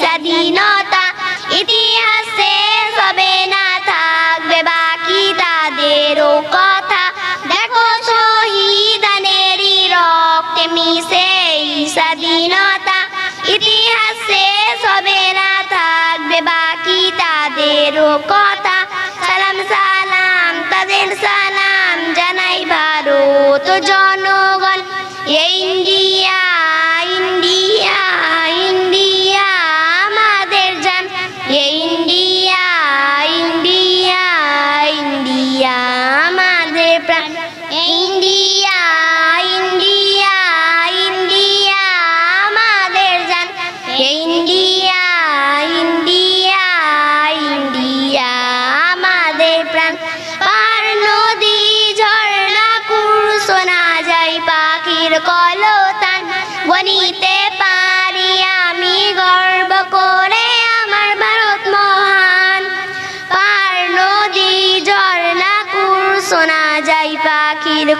স্বাধীনতা ইতিহাসে সবে না থাকবে বাকি তাদেরও কথা। দেখো মিশে স্বাধীনতা ইতিহাসে সবে না থাকবে বাকি তাদেরও কথা। সালাম সালাম, তাদের সালাম জানাই ভারত জনগণ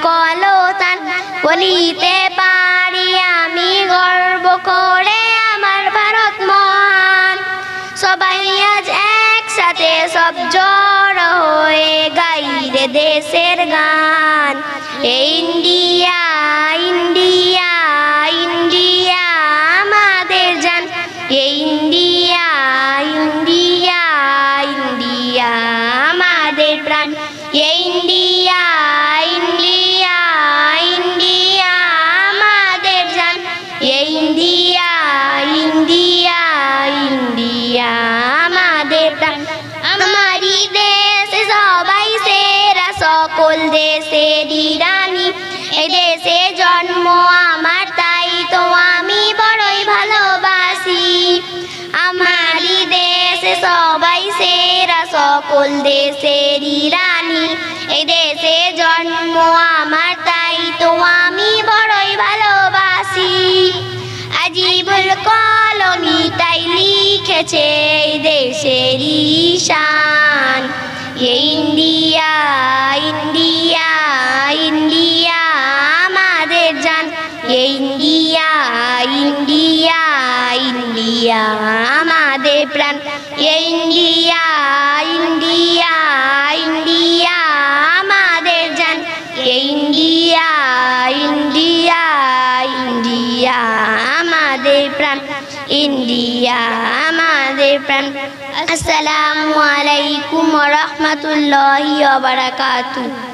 কলতান বলিতে পারি আমি গর্ব করে আমার ভারত মহান। সবাই আজ একসাথে সব জড় হয়ে গাইরে দেশের দেশেরই রানী এই দেশে জন্ম আমার, তাই তো আমি বড়ই ভালোবাসি। আমারই দেশে সবাই সেরা, সকল দেশেরই রানী এই দেশে জন্ম আমার, তাই তো আমি বড়ই ভালোবাসি। আজিবুল কলমি তাই লিখেছে, এই দেশেরই ইন্ডিয়া ইন্ডিয়া ইন্ডিয়া, আমাদের প্রাণ। ইন্ডিয়া ইন্ডিয়া ইন্ডিয়া, আমাদের জান। ইন্ডিয়া ইন্ডিয়া ইন্ডিয়া, আমাদের প্রাণ। ইন্ডিয়া, আমাদের প্রাণ। আসসালামু আলাইকুম রাহমাতুল্লাহি ওয়া বারাকাতুহু।